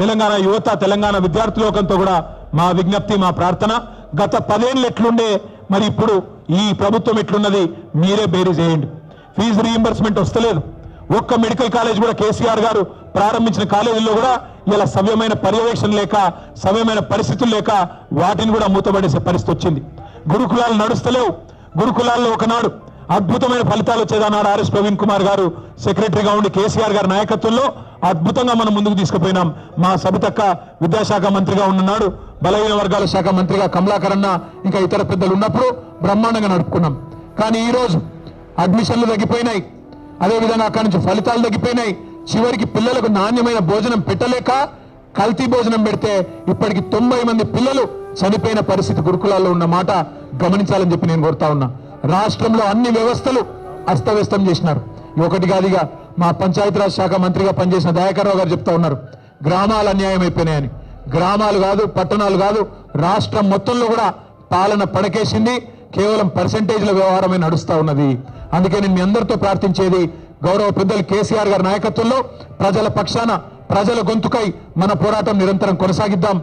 తెలంగాణ యువత తెలంగాణ విద్యార్థులోకంతో కూడా మా విజ్ఞప్తి మా ప్రార్థన. గత పదేళ్ళు ఎట్లుండే మరి ఇప్పుడు ఈ ప్రభుత్వం ఎట్లున్నది మీరే బేరీ చేయండి. ఫీజు రీఎంబర్స్మెంట్ వస్తలేదు. ఒక్క మెడికల్ కాలేజ్ కూడా కేసీఆర్ గారు ప్రారంభించిన కాలేజీల్లో కూడా ఇలా సవ్యమైన పర్యవేక్షణ లేక సవ్యమైన పరిస్థితులు లేక వాటిని కూడా మూతపడేసే పరిస్థితి వచ్చింది. గురుకులాలు నడుస్తలేవు. గురుకులాల్లో ఒకనాడు అద్భుతమైన ఫలితాలు వచ్చేదన్నారు ఆర్ఎస్ ప్రవీణ్ కుమార్ గారు. సెక్రటరీగా ఉండి కేసీఆర్ గారి నాయకత్వంలో అద్భుతంగా మనం ముందుకు తీసుకుపోయినాం. మా సబితక్క విద్యాశాఖ మంత్రిగా ఉన్ననాడు బలహీన వర్గాల శాఖ మంత్రిగా కమలాకరన్న ఇంకా ఇతర పెద్దలు ఉన్నప్పుడు బ్రహ్మాండంగా నడుపుకున్నాం. కానీ ఈరోజు అడ్మిషన్లు తగ్గిపోయినాయి. అదేవిధంగా అక్కడి నుంచి ఫలితాలు తగ్గిపోయినాయి. చివరికి పిల్లలకు నాణ్యమైన భోజనం పెట్టలేక కల్తీ భోజనం పెడితే ఇప్పటికి తొంభై మంది పిల్లలు చనిపోయిన పరిస్థితి గురుకులాల్లో ఉన్న మాట గమనించాలని చెప్పి నేను కోరుతా ఉన్నా. రాష్ట్రంలో అన్ని వ్యవస్థలు అస్తవ్యస్తం చేసినారు. ఒకటి కాదుగా మా పంచాయతీరాజ్ శాఖ మంత్రిగా పనిచేసిన దయాకర్రావు గారు చెప్తా ఉన్నారు. గ్రామాలు అన్యాయం అయిపోయినాయని. గ్రామాలు కాదు పట్టణాలు కాదు రాష్ట్రం మొత్తంలో కూడా పాలన పడకేసింది. కేవలం పర్సంటేజ్ల వ్యవహారమే నడుస్తూ ఉన్నది. అందుకే నేను మీ అందరితో ప్రార్థించేది గౌరవ పెద్దలు కేసీఆర్ గారి నాయకత్వంలో ప్రజల పక్షాన ప్రజల గొంతుకై మన పోరాటం నిరంతరం కొనసాగిద్దాం.